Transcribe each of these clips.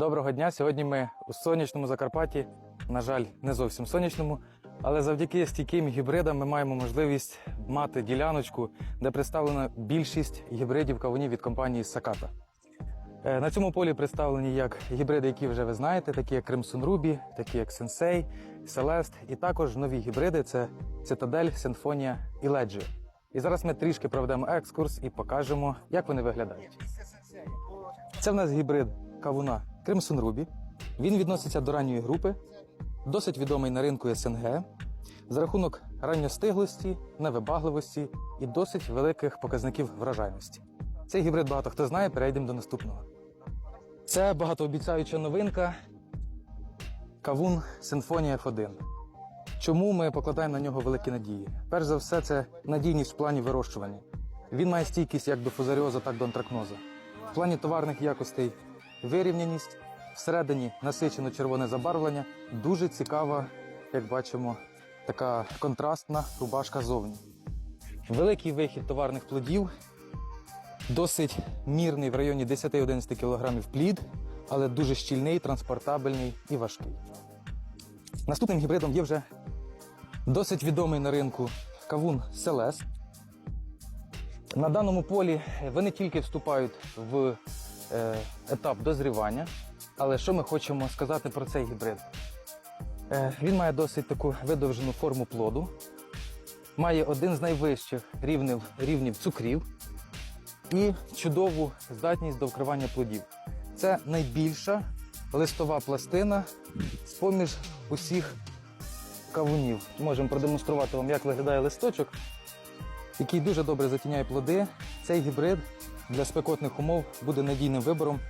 Доброго дня. Сьогодні ми у сонячному Закарпатті. На жаль, не зовсім сонячному, але завдяки стійким гібридам ми маємо можливість мати діляночку, де представлена більшість гібридів кавунів від компанії Саката. Е, На цьому полі представлені як гібриди, які вже ви знаєте, такі як Crimson Ruby, такі як Sensei, Celeste, і також нові гібриди це Citadel, Sinfonia і Leggio. І зараз ми трішки проведемо екскурс і покажемо, як вони виглядають. Це в нас гібрид кавуна Crimson Ruby. Він відноситься до ранньої групи, досить відомий на ринку СНГ за рахунок ранньостиглості, невибагливості і досить великих показників вражайності. Цей гібрид багато хто знає, перейдемо до наступного. Це багатообіцяюча новинка Кавун Симфонія F1. Чому ми покладаємо на нього великі надії? Перш за все, це надійність в плані вирощування. Він має стійкість як до фузаріоза, так і до антракноза. В плані товарних якостей вирівняність, всередині насичено червоне забарвлення, дуже цікава, як бачимо, така контрастна рубашка зовні. Великий вихід товарних плодів, досить мірний в районі 10-11 кг плід, але дуже щільний, транспортабельний і важкий. Наступним гібридом є вже досить відомий на ринку кавун Селест. На даному полі вони тільки вступають в етап дозрівання. Але що ми хочемо сказати про цей гібрид? Е, він має досить таку видовжену форму плоду, має один з найвищих рівнів, рівнів цукрів і чудову здатність до вкривання плодів. Це найбільша листова пластина з поміж усіх кавунів. Можемо продемонструвати вам, як виглядає листочок, який дуже добре затіняє плоди. Цей гібрид для спекотних умов буде надійним вибором.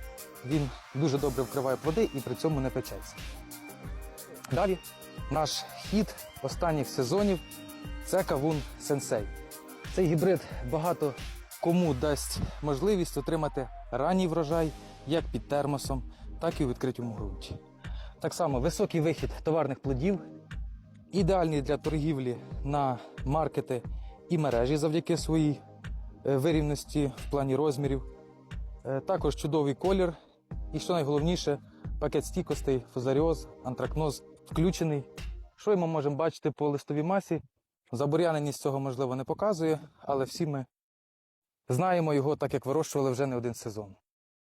Він дуже добре вкриває плоди і при цьому не печеться. Далі наш хід останніх сезонів це кавун сенсей. Цей гібрид багато кому дасть можливість отримати ранній врожай як під термосом, так і у відкритому ґрунті. Так само високий вихід товарних плодів, ідеальний для торгівлі на маркети і мережі завдяки своїй вирівності в плані розмірів. Е, Також чудовий колір. І що найголовніше, пакет стійкостей, фузаріоз, антракноз включений. Що ми можемо бачити по листовій масі? Забур'яненість цього можливо не показує, але всі ми знаємо його так, як вирощували вже не один сезон.